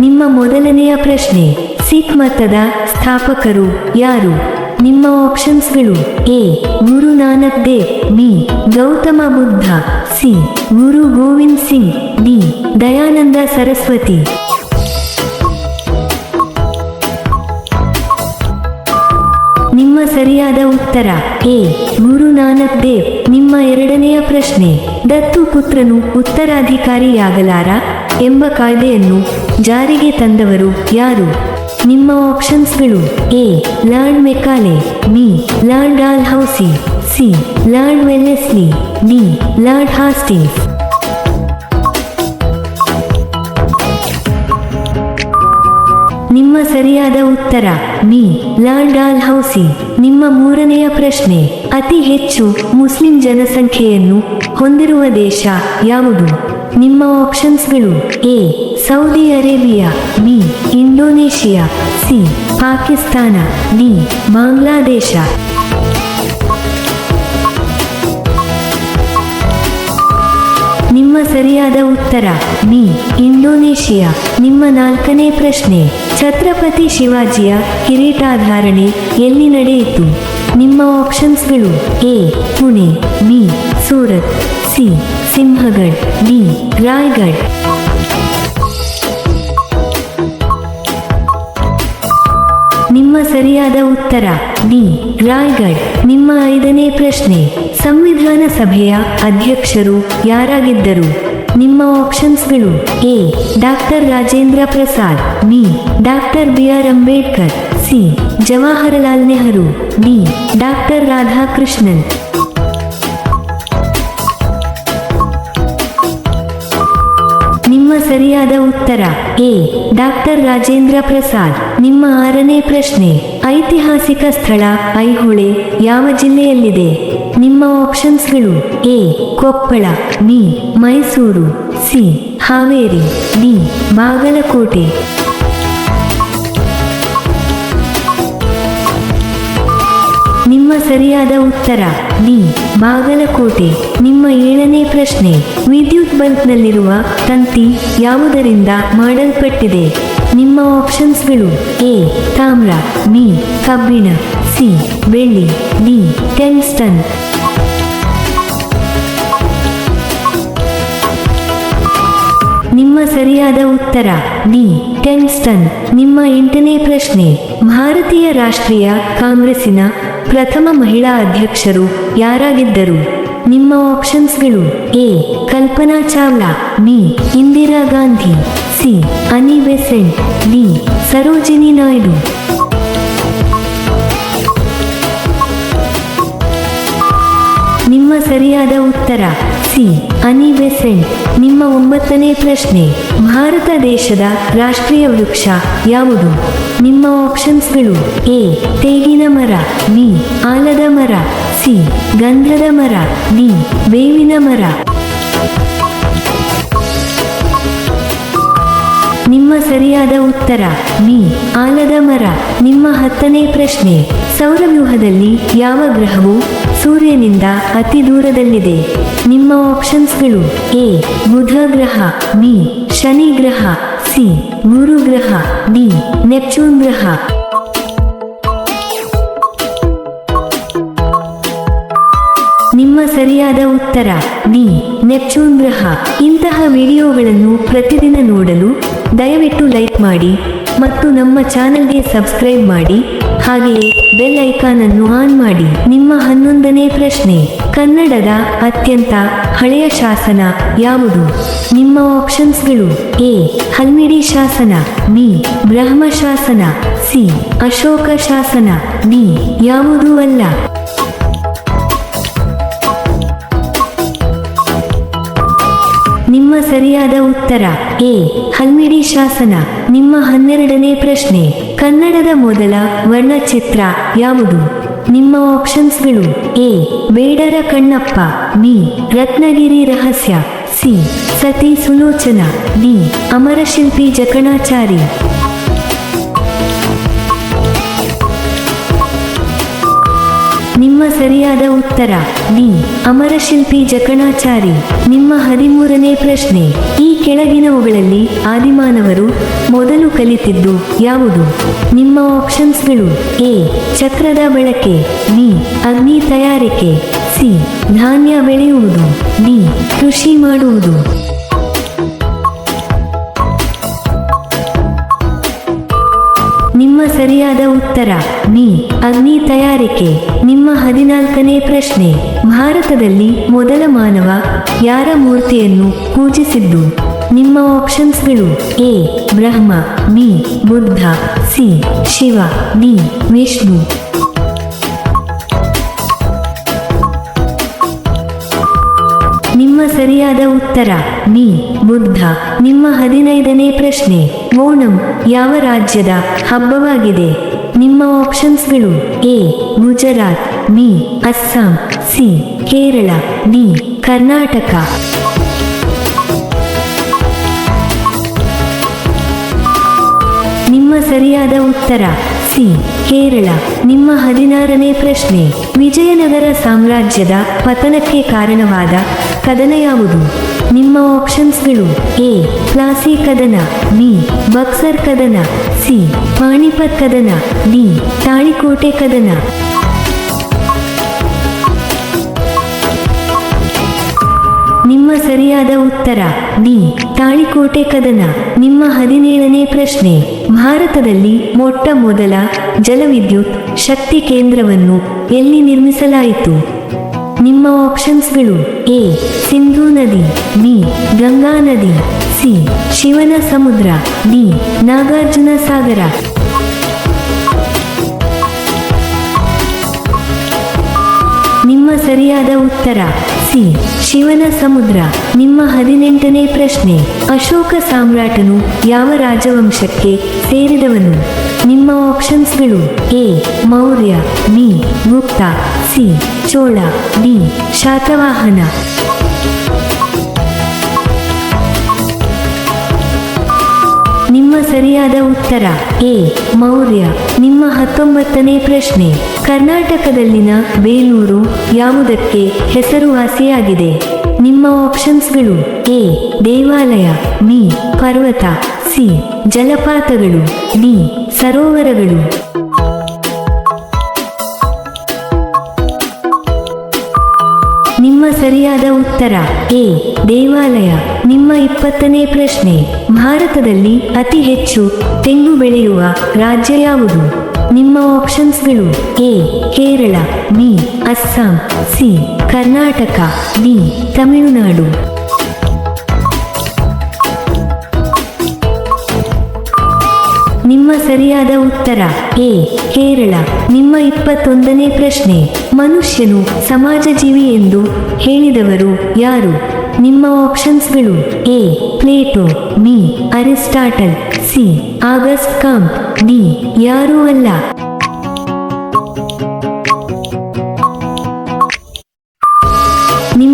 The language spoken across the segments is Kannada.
ನಿಮ್ಮ ಮೊದಲನೆಯ ಪ್ರಶ್ನೆ. ಸಿಖ್ ಮತದ ಸ್ಥಾಪಕರು ಯಾರು? ನಿಮ್ಮ ಆಪ್ಷನ್ಸ್ಗಳು A. Guru Nanak Dev, B. Gautama Buddha, C. Guru Gobind Singh, D. Dayananda Saraswati. ನಿಮ್ಮ ಸರಿಯಾದ ಉತ್ತರ. ಎ. ಗುರು ನಾನಕ್ ದೇವ್. ನಿಮ್ಮ ಎರಡನೆಯ ಪ್ರಶ್ನೆ. ದತ್ತು ಪುತ್ರನು ಉತ್ತರಾಧಿಕಾರಿಯಾಗಲಾರ ಎಂಬ ಕಾಯ್ದೆಯನ್ನು ಜಾರಿಗೆ ತಂದವರು ಯಾರು? ನಿಮ್ಮ ಆಪ್ಷನ್ಸ್ಗಳು. A. Lord Macaulay. B. Lord Dalhousie C. Lord Wellesley. D. Lord Hastings ನಿಮ್ಮ ಸರಿಯಾದ ಉತ್ತರ. ಮೀ. Lord Dalhousie. ನಿಮ್ಮ ಮೂರನೆಯ ಪ್ರಶ್ನೆ. ಅತಿ ಹೆಚ್ಚು ಮುಸ್ಲಿಂ ಜನಸಂಖ್ಯೆಯನ್ನು ಹೊಂದಿರುವ ದೇಶ ಯಾವುದು? ನಿಮ್ಮ ಆಪ್ಷನ್ಸ್ಗಳು A. Saudi Arabia. B. Indonesia. C. Pakistan. D. Bangladesh. ನಿಮ್ಮ ಸರಿಯಾದ ಉತ್ತರ. B Indonesia. ನಿಮ್ಮ ನಾಲ್ಕನೇ ಪ್ರಶ್ನೆ. ಛತ್ರಪತಿ ಶಿವಾಜಿಯ ಕಿರೀಟಾಧಾರಣೆ ಎಲ್ಲಿ ನಡೆಯಿತು? ನಿಮ್ಮ ಆಪ್ಷನ್ಸ್ಗಳು A, Pune, B, Surat, C Sinhagad D Raigad ನಿಮ್ಮ ಸರಿಯಾದ ಉತ್ತರ, ಡಿ ರಾಯ್ಗಢ್ ನಿಮ್ಮ ಐದನೇ ಪ್ರಶ್ನೆ, ಸಂವಿಧಾನ ಸಭೆಯ ಅಧ್ಯಕ್ಷರು ಯಾರಾಗಿದ್ದರು? ನಿಮ್ಮ ಆಪ್ಷನ್ಸ್ಗಳು A, doctor Rajendra Prasad. B, doctor B R Ambedkar. C, Jawaharlal Nehru. D, doctor Radhakrishnan. ನಿಮ್ಮ ಸರಿಯಾದ ಉತ್ತರ. A, doctor Rajendra Prasad. ನಿಮ್ಮ ಆರನೇ ಪ್ರಶ್ನೆ. ಐತಿಹಾಸಿಕ ಸ್ಥಳ ಐಹೊಳೆ ಯಾವ ಜಿಲ್ಲೆಯಲ್ಲಿದೆ? ನಿಮ್ಮ ಆಪ್ಷನ್ಸ್ಗಳು A, Koppal, B, Mysuru, C, Haveri, D, Bagalkot. ನಿಮ್ಮ ಸರಿಯಾದ ಉತ್ತರ, ಡಿ, ಬಾಗಲಕೋಟೆ. ನಿಮ್ಮ ಏಳನೇ ಪ್ರಶ್ನೆ, ವಿದ್ಯುತ್ ಬಲ್ಬ್ನಲ್ಲಿರುವ ತಂತಿ ಯಾವುದರಿಂದ ಮಾಡಲ್ಪಟ್ಟಿದೆ? ನಿಮ್ಮ ಆಪ್ಷನ್ಸ್ಗಳು ಎ ತಾಮ್ರ ಬಿ ಕಬ್ಬಿಣ ಸಿ ಬೆಳ್ಳಿ ಡಿ ಟೆನ್ಸ್ಟನ್. ನಿಮ್ಮ ಸರಿಯಾದ ಉತ್ತರ ಡಿ ಟೆನ್ಸ್ಟನ್. ನಿಮ್ಮ ಎಂಟನೇ ಪ್ರಶ್ನೆ, ಭಾರತೀಯ ರಾಷ್ಟ್ರೀಯ ಕಾಂಗ್ರೆಸ್ಸಿನ ಪ್ರಥಮ ಮಹಿಳಾ ಅಧ್ಯಕ್ಷರು ಯಾರಾಗಿದ್ದರು? ನಿಮ್ಮ ಆಪ್ಷನ್ಸ್ಗಳು A, Kalpana Chawla, B, Indira Gandhi, C, Annie Besant, D, Sarojini Naidu. ನಿಮ್ಮ ಸರಿಯಾದ ಉತ್ತರ, ಸಿ, ಅನಿ ಬೆಸೆಂಟ್. ನಿಮ್ಮ ಒಂಬತ್ತನೇ ಪ್ರಶ್ನೆ. ಭಾರತ ದೇಶದ ರಾಷ್ಟ್ರೀಯ ವೃಕ್ಷ ಯಾವುದು? ನಿಮ್ಮ ಆಪ್ಷನ್ಸ್ಗಳು ಎ, ತೇಗಿನ ಮರ, ಬಿ, ಆಲದ ಮರ, ಸಿ, ಗಂಧದ ಮರ, ಡಿ, ಬೇವಿನ ಮರ. ನಿಮ್ಮ ಸರಿಯಾದ ಉತ್ತರ, ಬಿ, ಆಲದ ಮರ. ನಿಮ್ಮ ಹತ್ತನೇ ಪ್ರಶ್ನೆ. ಸೌರವ್ಯೂಹದಲ್ಲಿ ಯಾವ ಗ್ರಹವು ಸೂರ್ಯನಿಂದ ಅತಿ ದೂರದಲ್ಲಿದೆ. ನಿಮ್ಮ ಆಪ್ಷನ್ಸ್ಗಳು ಎ, ಬುಧ ಗ್ರಹ, ಬಿ, ಶನಿ ಗ್ರಹ, ಸಿ, ಗುರು ಗ್ರಹ, ಡಿ, ನೆಪ್ಚೂನ್ ಗ್ರಹ. ನಿಮ್ಮ ಸರಿಯಾದ ಉತ್ತರ, ಡಿ, ನೆಪ್ಚೂನ್ ಗ್ರಹ. ಇಂತಹ ವಿಡಿಯೋಗಳನ್ನು ಪ್ರತಿದಿನ ನೋಡಲು ದಯವಿಟ್ಟು ಲೈಕ್ ಮಾಡಿ. ಮತ್ತು ನಮ್ಮ ಚಾನೆಲ್ಗೆ ಸಬ್ಸ್ಕ್ರೈಬ್ ಮಾಡಿ, ಹಾಗೆಯೇ ಬೆಲ್ ಐಕಾನ್ ಅನ್ನು ಆನ್ ಮಾಡಿ. ನಿಮ್ಮ ಹನ್ನೊಂದನೇ ಪ್ರಶ್ನೆ, ಕನ್ನಡದ ಅತ್ಯಂತ ಹಳೆಯ ಶಾಸನ ಯಾವುದು? ನಿಮ್ಮ ಆಪ್ಷನ್ಸ್ಗಳು ಎ, ಹಲ್ಮಿಡಿ ಶಾಸನ, ಬಿ, ಬ್ರಹ್ಮ ಶಾಸನ, ಸಿ, ಅಶೋಕ ಶಾಸನ, ಡಿ, ಯಾವುದೂ ಅಲ್ಲ? ನಿಮ್ಮ ಸರಿಯಾದ ಉತ್ತರ. ಎ. ಹಲ್ಮಿಡಿ ಶಾಸನ. ನಿಮ್ಮ ಹನ್ನೆರಡನೇ ಪ್ರಶ್ನೆ. ಕನ್ನಡದ ಮೊದಲ ವರ್ಣಚಿತ್ರ ಯಾವುದು? ನಿಮ್ಮ ಆಪ್ಷನ್ಸ್ಗಳು. A. Bedara Kannappa. B. Ratnagiri ರಹಸ್ಯ. ಸಿ. ಸತಿ ಸುಲೋಚನ. ಡಿ. ಅಮರಶಿಲ್ಪಿ ಜಕಣಾಚಾರಿ. ನಿಮ್ಮ ಸರಿಯಾದ ಉತ್ತರ. ಡಿ ಅಮರಶಿಲ್ಪಿ ಜಕಣಾಚಾರಿ. ನಿಮ್ಮ ಹದಿಮೂರನೇ ಪ್ರಶ್ನೆ. ಈ ಕೆಳಗಿನವುಗಳಲ್ಲಿ ಆದಿಮಾನವರು ಮೊದಲು ಕಲಿತಿದ್ದು ಯಾವುದು? ನಿಮ್ಮ ಆಪ್ಷನ್ಸ್ಗಳು ಎ. ಚಕ್ರದ ಬಳಕೆ. ಬಿ. ಅಗ್ನಿ ತಯಾರಿಕೆ. ಸಿ. ಧಾನ್ಯ ಬೆಳೆಯುವುದು. ಡಿ. ಕೃಷಿ ಮಾಡುವುದು. ಸರಿಯಾದ ಉತ್ತರ. ಬಿ ಅಗ್ನಿ ತಯಾರಿಕೆ. ನಿಮ್ಮ ಹದಿನಾಲ್ಕನೇ ಪ್ರಶ್ನೆ. ಭಾರತದಲ್ಲಿ ಮೊದಲ ಮಾನವ ಯಾರ ಮೂರ್ತಿಯನ್ನು ಪೂಜಿಸಿದ್ದು? ನಿಮ್ಮ ಆಪ್ಷನ್ಸ್ಗಳು A, Brahma, B, Buddha, C, Shiva, D, Vishnu. ನಿಮ್ಮ ಸರಿಯಾದ ಉತ್ತರ. ಬಿ ಬುದ್ಧ. ನಿಮ್ಮ ಹದಿನೈದನೇ ಪ್ರಶ್ನೆ. ಓಣಂ. ಯಾವ ರಾಜ್ಯದ ಹಬ್ಬವಾಗಿದೆ? ನಿಮ್ಮ ಆಪ್ಷನ್ಸ್ಗಳು A. Gujarat. B Assam. C. Kerala. D. Karnataka. ನಿಮ್ಮ ಸರಿಯಾದ ಉತ್ತರ. ಸಿ. ಕೇರಳ. ನಿಮ್ಮ ಹದಿನಾರನೇ ಪ್ರಶ್ನೆ. ವಿಜಯನಗರ ಸಾಮ್ರಾಜ್ಯದ ಪತನಕ್ಕೆ ಕಾರಣವಾದ ಕದನ ಯಾವುದು ನಿಮ್ಮ ಆಪ್ಷನ್ಸ್ಗಳು ಎ ಪ್ಲಾಸಿ ಕದನ ಬಿ ಬಕ್ಸರ್ ಕದನ ಸಿ ಪಾಣಿಪತ್ ಕದನ ಡಿ ತಾಳಿಕೋಟೆ ಕದನ. ನಿಮ್ಮ ಸರಿಯಾದ ಉತ್ತರ ಡಿ ತಾಳಿಕೋಟೆ ಕದನ. ನಿಮ್ಮ ಹದಿನೇಳನೇ ಪ್ರಶ್ನೆ, ಭಾರತದಲ್ಲಿ ಮೊಟ್ಟ ಮೊದಲ ಜಲವಿದ್ಯುತ್ ಶಕ್ತಿ ಕೇಂದ್ರವನ್ನು ಎಲ್ಲಿ ನಿರ್ಮಿಸಲಾಯಿತು? ನಿಮ್ಮ ಆಪ್ಷನ್ಸ್ಗಳು ಎ ಸಿಂಧೂ ನದಿ ಬಿ ಗಂಗಾ ನದಿ ಸಿ ಶಿವನ ಸಮುದ್ರ ಡಿ ನಾಗಾರ್ಜುನ ಸಾಗರ. ನಿಮ್ಮ ಸರಿಯಾದ ಉತ್ತರ ಸಿ ಶಿವನ ಸಮುದ್ರ. ನಿಮ್ಮ ಹದಿನೆಂಟನೇ ಪ್ರಶ್ನೆ, ಅಶೋಕ ಸಾಮ್ರಾಟನು ಯಾವ ರಾಜವಂಶಕ್ಕೆ ಸೇರಿದವನು? ನಿಮ್ಮ ಆಪ್ಷನ್ಸ್ಗಳು A, Maurya, B Gupta C, Chola, D, Satavahana. ನಿಮ್ಮ ಸರಿಯಾದ ಉತ್ತರ. ಎ, ಮೌರ್ಯ. ನಿಮ್ಮ ಹತ್ತೊಂಬತ್ತನೇ ಪ್ರಶ್ನೆ. ಕರ್ನಾಟಕದಲ್ಲಿನ ಬೇಲೂರು ಯಾವುದಕ್ಕೆ ಹೆಸರುವಾಸಿಯಾಗಿದೆ. ನಿಮ್ಮ ಆಪ್ಷನ್ಸ್ಗಳು ಎ, ದೇವಾಲಯ, ಬಿ, ಪರ್ವತ. ಸಿ ಜಲಪಾತಗಳು, ಡಿ ಸರೋವರಗಳು. ನಿಮ್ಮ ಸರಿಯಾದ ಉತ್ತರ, ಎ ದೇವಾಲಯ. ನಿಮ್ಮ ಇಪ್ಪತ್ತನೇ ಪ್ರಶ್ನೆ, ಭಾರತದಲ್ಲಿ ಅತಿ ಹೆಚ್ಚು ತೆಂಗು ಬೆಳೆಯುವ ರಾಜ್ಯ ಯಾವುದು? ನಿಮ್ಮ ಆಪ್ಷನ್ಸ್ಗಳು, A Kerala, B Assam, C Karnataka, D Tamil Nadu. ನಿಮ್ಮ ಸರಿಯಾದ ಉತ್ತರ, ಎ, ಕೇರಳ. ನಿಮ್ಮ ಇಪ್ಪತ್ತೊಂದನೇ ಪ್ರಶ್ನೆ. ಮನುಷ್ಯನು ಸಮಾಜ ಜೀವಿ ಎಂದು ಹೇಳಿದವರು ಯಾರು? ನಿಮ್ಮ ಆಪ್ಷನ್ಸ್ಗಳು A, Plato, B, Aristotle, C, August Comte D, ಯಾರೂ ಅಲ್ಲ.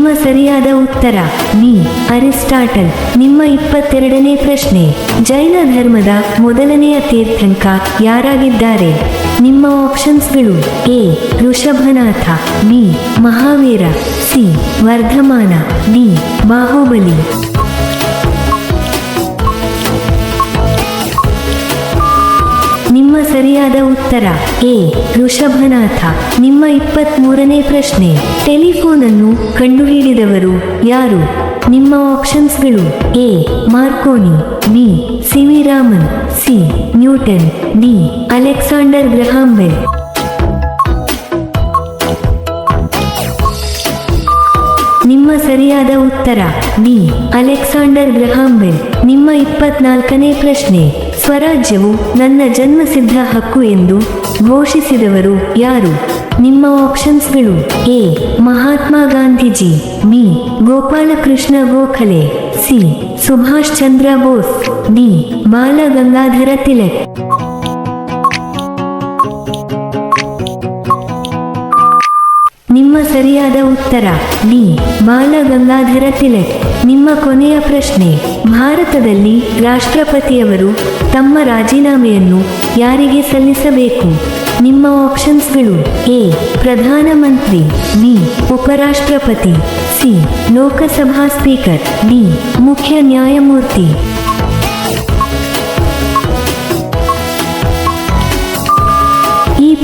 ನಿಮ್ಮ ಸರಿಯಾದ ಉತ್ತರ. ಮೀ. ಅರಿಸ್ಟಾಟಲ್. ನಿಮ್ಮ ಇಪ್ಪತ್ತೆರಡನೇ ಪ್ರಶ್ನೆ. ಜೈನ ಧರ್ಮದ ಮೊದಲನೆಯ ತೀರ್ಥಂಕ ಯಾರಾಗಿದ್ದಾರೆ? ನಿಮ್ಮ ಆಪ್ಷನ್ಸ್ಗಳು A. Rishabhanatha, B. Mahavira, C. Vardhamana, D. Bahubali. ಸರಿಯಾದ ಉತ್ತರ. ಎ. ಋಷಭನಾಥ. ನಿಮ್ಮ ಇಪ್ಪತ್ತ್ಮೂರನೇ ಪ್ರಶ್ನೆ. ಟೆಲಿಫೋನ್ ಅನ್ನು ಕಂಡುಹಿಡಿದವರು ಯಾರು? ನಿಮ್ಮ ಆಪ್ಷನ್ಸ್ಗಳು. A. Marconi. B. CV Raman. C. Newton. D. Alexander ಗ್ರಹಾಂಬೆಲ್ ನಿಮ್ಮ ಸರಿಯಾದ ಉತ್ತರ. ಡಿ ಅಲೆಕ್ಸಾಂಡರ್ ಗ್ರಹಾಂಬೆಲ್ ನಿಮ್ಮ ಇಪ್ಪತ್ನಾಲ್ಕನೇ ಪ್ರಶ್ನೆ. ಸ್ವರಾಜ್ಯವು ನನ್ನ ಜನ್ಮಸಿದ್ಧ ಹಕ್ಕು ಎಂದು ಘೋಷಿಸಿದವರು ಯಾರು? ನಿಮ್ಮ ಆಪ್ಷನ್ಸ್ಗಳು A. Mahatma Gandhiji, B. Gopalakrishna Gokhale, C. Subhash Chandra Bose, D. Bala Gangadhara Tilak. ಸರಿಯಾದ ಉತ್ತರ. ಡಿ. ಬಾಲ ಗಂಗಾಧರ ತಿಲಕ್. ನಿಮ್ಮ ಕೊನೆಯ ಪ್ರಶ್ನೆ. ಭಾರತದಲ್ಲಿ ರಾಷ್ಟ್ರಪತಿಯವರು ತಮ್ಮ ರಾಜೀನಾಮೆಯನ್ನು ಯಾರಿಗೆ ಸಲ್ಲಿಸಬೇಕು? ನಿಮ್ಮ ಆಪ್ಷನ್ಸ್ಗಳು ಎ. ಪ್ರಧಾನಮಂತ್ರಿ, ಬಿ. ಉಪರಾಷ್ಟ್ರಪತಿ, C. Lok Sabha speaker, D. ಮುಖ್ಯ ನ್ಯಾಯಮೂರ್ತಿ.